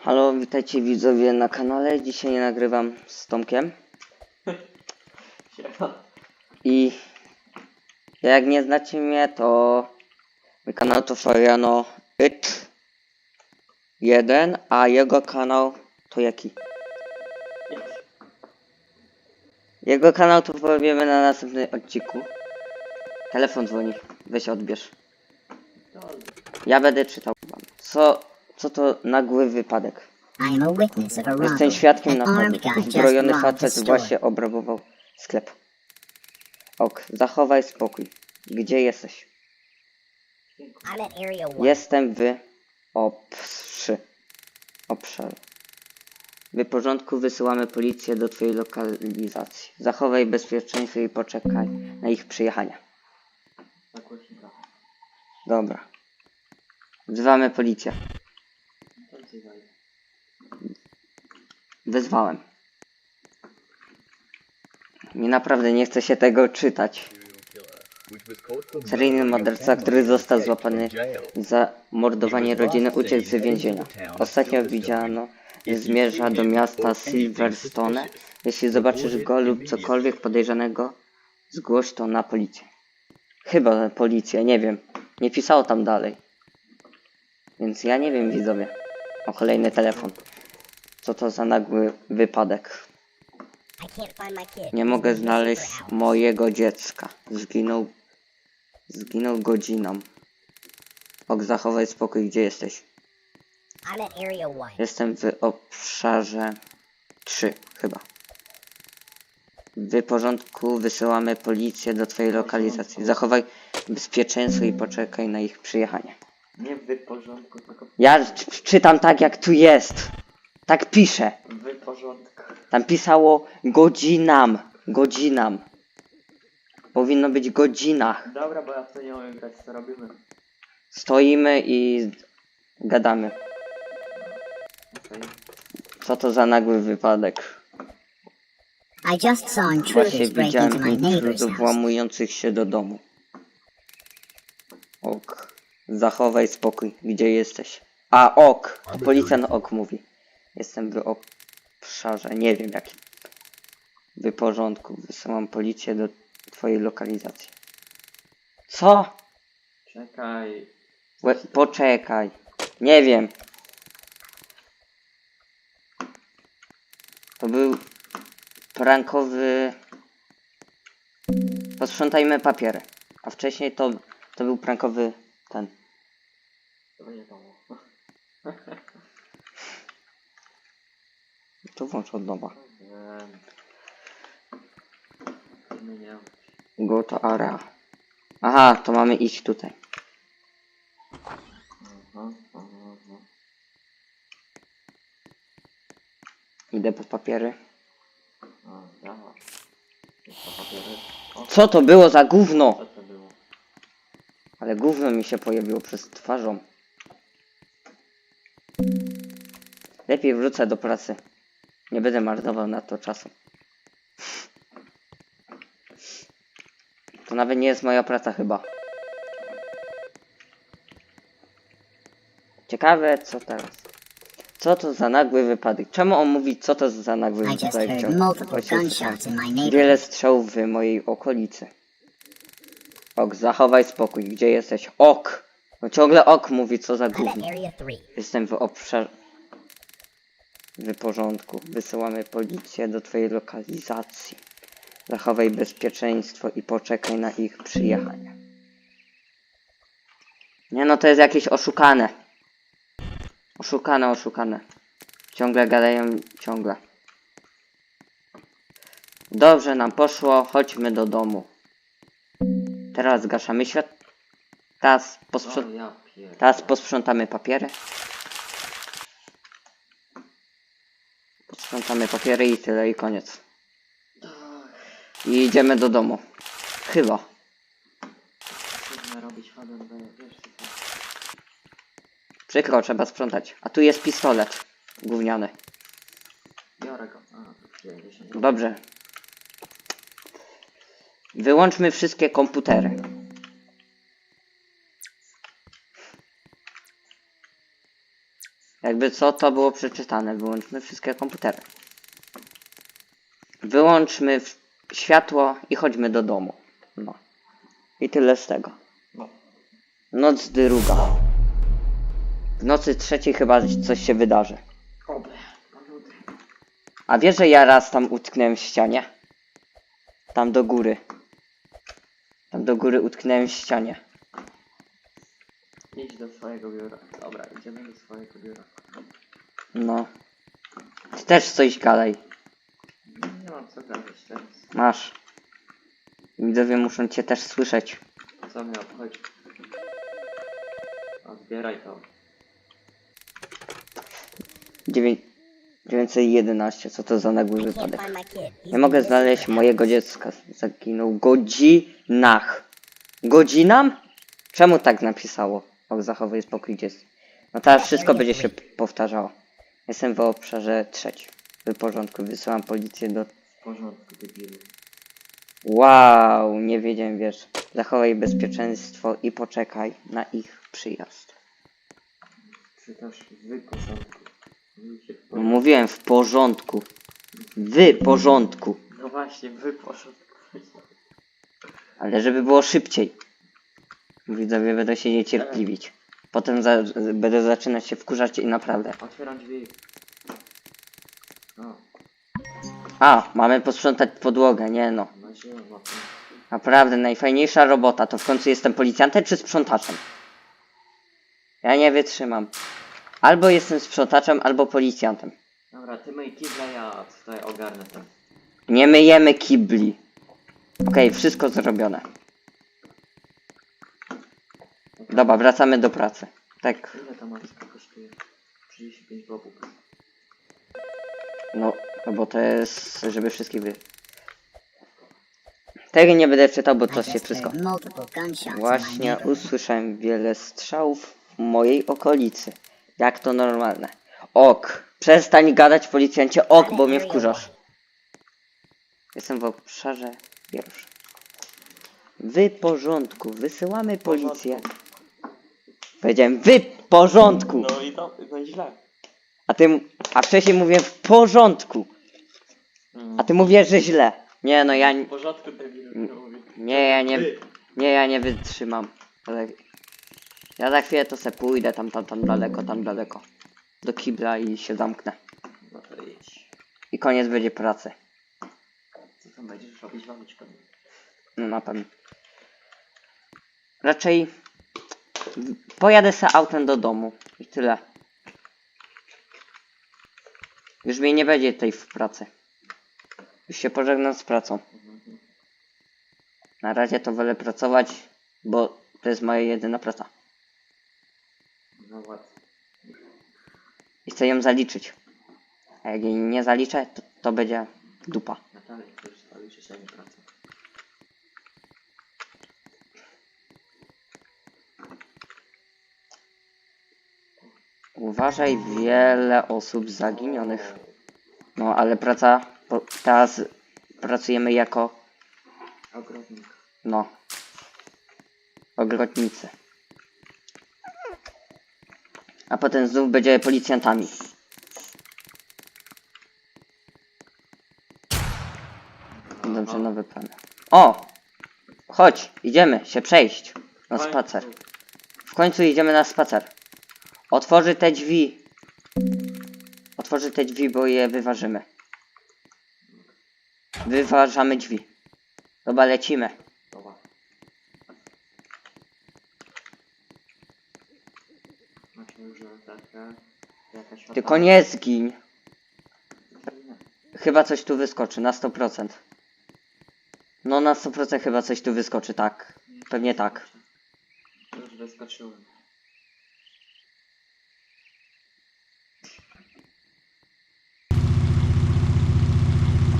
Halo, witajcie widzowie na kanale. Dzisiaj nagrywam z Tomkiem. I jak nie znacie mnie, to mój kanał to Floriano It 1, a jego kanał to jaki? Jego kanał to powiemy na następnym odcinku. Telefon dzwoni, weź odbierz. Ja będę czytał. Co, co to nagły wypadek? Jestem świadkiem napadu. Uzbrojony facet właśnie obrabował sklep. Ok, zachowaj spokój. Gdzie jesteś? Jestem w obszy. obszarze. W porządku wysyłamy policję do twojej lokalizacji. Zachowaj bezpieczeństwo i poczekaj na ich przyjechanie. Dobra. Wzywamy policję. Wezwałem. Mi naprawdę nie chce się tego czytać. Seryjny morderca, który został złapany za mordowanie rodziny, uciekł z więzienia. Ostatnio widziano, że zmierza do miasta Silverstone. Jeśli zobaczysz go lub cokolwiek podejrzanego, zgłoś to na policję. Chyba na policję, nie wiem. Nie pisało tam dalej. Więc ja nie wiem, widzowie. O kolejny telefon. Co to za nagły wypadek? Nie mogę znaleźć mojego dziecka. Zginął. Zginął godziną. Ok, zachowaj spokój, gdzie jesteś? Jestem w obszarze 3, chyba. W porządku wysyłamy policję do twojej lokalizacji. Zachowaj bezpieczeństwo i poczekaj na ich przyjechanie. Nie w porządku, tylko Ja czytam tak, jak tu jest. Tak pisze. w porządku. Tam pisało godzinam. Godzinam. Powinno być godzinach. Dobra, bo ja w to nie umiem grać, co robimy. Stoimy i gadamy. Okej. Co to za nagły wypadek? I just saw Właśnie intruders break into widziałem my neighbor's intruzów house. włamujących się do domu. Ok. Zachowaj spokój. Gdzie jesteś? A, ok. To policjant ok mówi. Jestem w obszarze. Nie wiem jakim. W porządku. Wysyłam policję do twojej lokalizacji. Co? Czekaj. Łe, poczekaj. Nie wiem. To był prankowy... Posprzątajmy papiery. A wcześniej to, to był prankowy. To nie to. To włącz od nowa. Wiem. Zmieniam. Go. Aha, to mamy iść tutaj. Idę po papiery. Co to było za gówno? Ale gówno mi się pojawiło przez twarzą. Lepiej wrócę do pracy. Nie będę marnował na to czasu. To nawet nie jest moja praca chyba. Ciekawe co teraz. Co to za nagły wypadek? Czemu on mówi co to za nagły wypadek? Wiele strzałów w mojej okolicy. Ok, zachowaj spokój. Gdzie jesteś? Ok! No ciągle ok mówi, co za gówno. Jestem w obszarze... W porządku. Wysyłamy policję do twojej lokalizacji. Zachowaj bezpieczeństwo i poczekaj na ich przyjechanie. Nie no, to jest jakieś oszukane. Oszukane, oszukane. Ciągle gadają, ciągle. Dobrze nam poszło, chodźmy do domu. Teraz zgaszamy świat. Teraz, posprząt... O, ja pier... Teraz posprzątamy papiery. Posprzątamy papiery i tyle i koniec. I idziemy do domu. Chyba. Trudno robić fanem, bo wiesz co. Przykro, trzeba sprzątać. A tu jest pistolet. Gówniany. Biorę go. A, to 90. Dobrze. Wyłączmy wszystkie komputery. Jakby co, to było przeczytane. Wyłączmy wszystkie komputery. Wyłączmy światło i chodźmy do domu. No. I tyle z tego. No. Noc druga. W nocy trzeciej chyba coś się wydarzy. A wiesz, że ja raz tam utknąłem w ścianie? Tam do góry. Tam do góry utknąłem w ścianie. Idź do swojego biura. Dobra, idziemy do swojego biura. No. Ty też coś gadaj. Nie mam co gadać teraz. Masz. Widzowie muszą cię też słyszeć. Co mnie obchodzi? Odbieraj to. Dziewię... 911, co to za nagły wypadek? Nie mogę znaleźć mojego dziecka. Zaginął godzinach. Godzinam? Czemu tak napisało? O, zachowuj spokój dziecka. No teraz wszystko będzie się powtarzało. Jestem w obszarze trzecim. W porządku, wysyłam policję do... W porządku, debilu. Wow, nie wiedziałem, wiesz. Zachowaj bezpieczeństwo i poczekaj na ich przyjazd. Czytasz w porządku. No, mówiłem w porządku. W porządku. No właśnie, w porządku. Ale żeby było szybciej. Widzowie będą się niecierpliwić. Potem za, będę zaczynać się wkurzać i naprawdę. Otwieram drzwi. No, A, mamy posprzątać podłogę, nie no. zielono. Naprawdę, najfajniejsza robota. To w końcu jestem policjantem czy sprzątaczem? Ja nie wytrzymam. Albo jestem sprzątaczem, albo policjantem. Dobra, ty myj kibla, ja tutaj ogarnę to. Nie myjemy kibli. Okej, wszystko zrobione. Dobra, wracamy do pracy. Tak, Ile ta maska kosztuje? 35 bobów. no, no bo to jest, żeby wszystkich wy... Tego nie będę czytał, bo to się wszystko... Właśnie usłyszałem wiele strzałów w mojej okolicy. Jak to normalne. Ok, przestań gadać policjancie, ok, bo mnie wkurzasz. Jestem w obszarze pierwszym. W porządku, wysyłamy policję. Powiedziałem w porządku, No i to, no i źle. a ty, a wcześniej mówię w porządku, a ty mówisz, że źle. Nie no, ja, W porządku, to mówi. nie, ja nie, Ty. Nie, ja nie wytrzymam. Ale ja za chwilę to se pójdę tam, tam, tam daleko, tam daleko. Do kibla i się zamknę. No to idź. I koniec będzie pracy. Co tam będziesz robić, mamiczko? No na pewno. Raczej pojadę se autem do domu. I tyle. Już mnie nie będzie tej w pracy. Już się pożegnam z pracą. Na razie to wolę pracować, bo to jest moja jedyna praca. No ładnie. I chcę ją zaliczyć. A jak jej nie zaliczę, to, to będzie dupa. Natalia, to już stali się nie pracę. Uważaj, wiele osób zaginionych. No, ale praca, po, teraz pracujemy jako, Ogrodnik. no, ogrodnicy. A potem znów będzie policjantami. Dobrze, nowy plan. O! Chodź, idziemy się przejść na spacer. W końcu idziemy na spacer. Otworzy te drzwi. Otworzy te drzwi, bo je wyważymy. Wyważamy drzwi. Dobra, lecimy. Dobra. Jakaś Tylko nie zgiń. Chyba coś tu wyskoczy, na 100%. No na 100% chyba coś tu wyskoczy, tak. Pewnie tak. Już wyskoczyłem.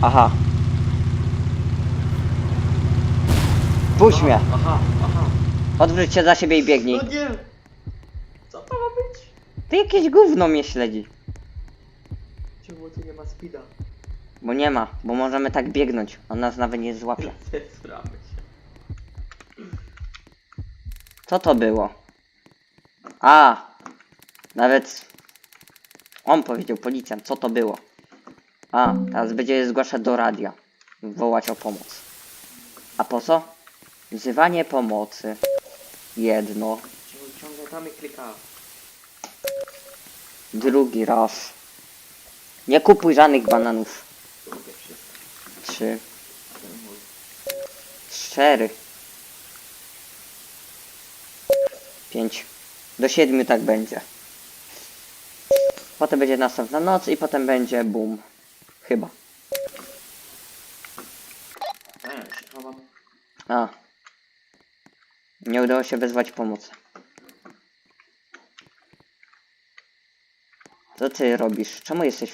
Aha. Puść mnie. Aha, aha. Odwróć się za siebie i biegnij. No nie! Co to ma być? Ty jakieś gówno mnie śledzi. Czemu tu nie ma speeda? Bo nie ma, bo możemy tak biegnąć. On nas nawet nie złapie. Zesramy się. Co to było? A! Nawet On powiedział policjant, co to było. A, teraz będzie zgłaszać do radia. Wołać o pomoc. A po co? Wzywanie pomocy. Jedno. Ciągle tam i klika? Drugi raz. Nie kupuj żadnych bananów. Trzy. Cztery. Pięć. Do siedmiu tak będzie. Potem będzie następna noc i potem będzie boom. Chyba. A. Nie udało się wezwać pomocy. Co ty robisz? Czemu jesteś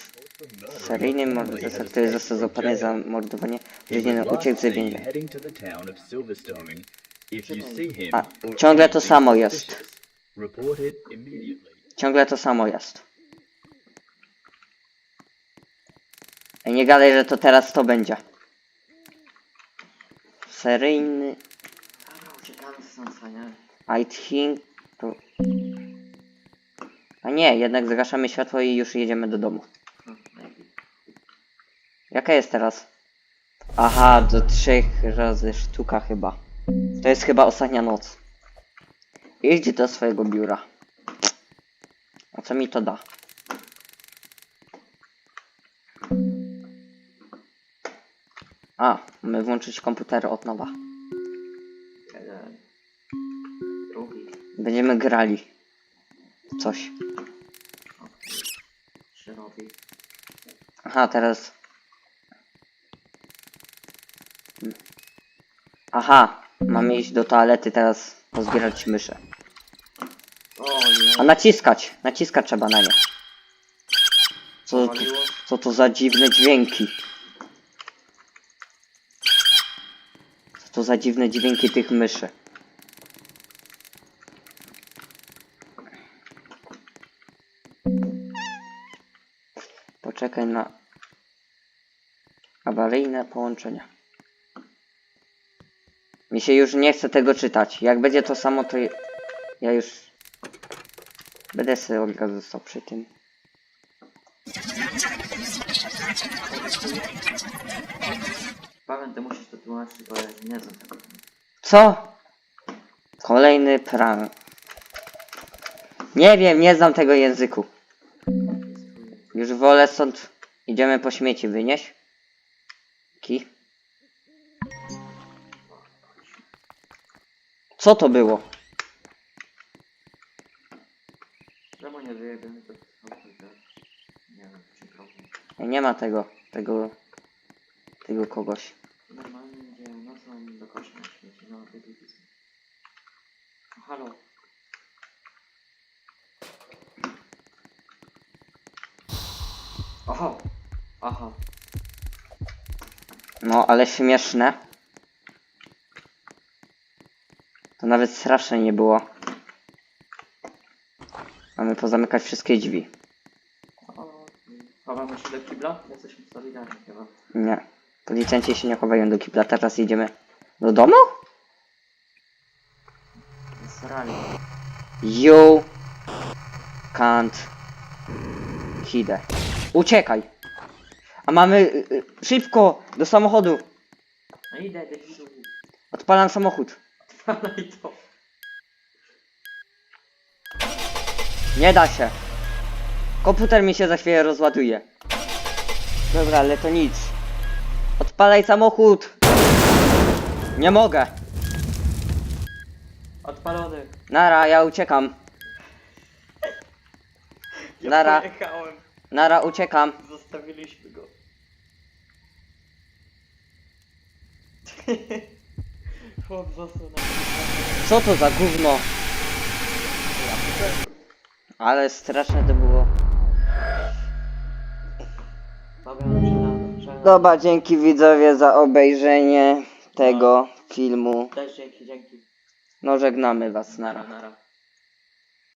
seryjnym mordercą, który został złapany za mordowanie rodziny uciekł z więzienia? A, ciągle to samo jest. Ciągle to samo jest. Nie gadaj, że to teraz to będzie. Seryjny... I think... To... A nie, jednak zgaszamy światło i już jedziemy do domu. Jaka jest teraz? Aha, do trzech razy sztuka chyba. To jest chyba ostatnia noc. Idź do swojego biura. A co mi to da? A, mamy włączyć komputer od nowa. Drugi. Będziemy grali. Coś. Robi. Aha, teraz. Aha, mamy iść do toalety teraz pozbierać nie. A naciskać, naciskać trzeba na nie. Co, co to za dziwne dźwięki? Co za dziwne dźwięki tych myszy? Poczekaj na awaryjne połączenia. Mi się już nie chce tego czytać. Jak będzie to samo, to ja już będę sobie od razu stał przy tym. Paweł, ty musisz to tłumaczyć, bo ja nie znam tego. Co? Kolejny prank. Nie wiem, nie znam tego języku. Już wolę stąd. Idziemy po śmieci wynieść. Ki. Co to było? Czemu nie wyjebiemy to komputer? Nie wiem, czy problem. Nie ma tego, tego, tego kogoś. Normalnie idzie nocą do kościa na śmieci, no. O, Halo. Oho. Aha. No, ale śmieszne. To nawet straszne nie było. Mamy pozamykać wszystkie drzwi. Chowamy się do kibla? Jesteśmy solidarni chyba. Nie. Policjanci się nie chowają do kibla. Teraz idziemy do domu? Starali. You can't hide. Uciekaj! A mamy... y, y, Szybko! Do samochodu! No idę, debilu. Odpalam samochód. Dalej to. Nie da się. Komputer mi się za chwilę rozładuje. Dobra, ale to nic. Odpalaj samochód! Nie mogę. Odpalony. Nara, ja uciekam. Ja Nara. pojechałem. Nara, uciekam. Zostawiliśmy go. Chłop został na Co to za gówno? Ale straszne to było. Dobra. Dobra, dzięki widzowie za obejrzenie tego filmu. Też dzięki, dzięki. No żegnamy was, nara. Nara, nara.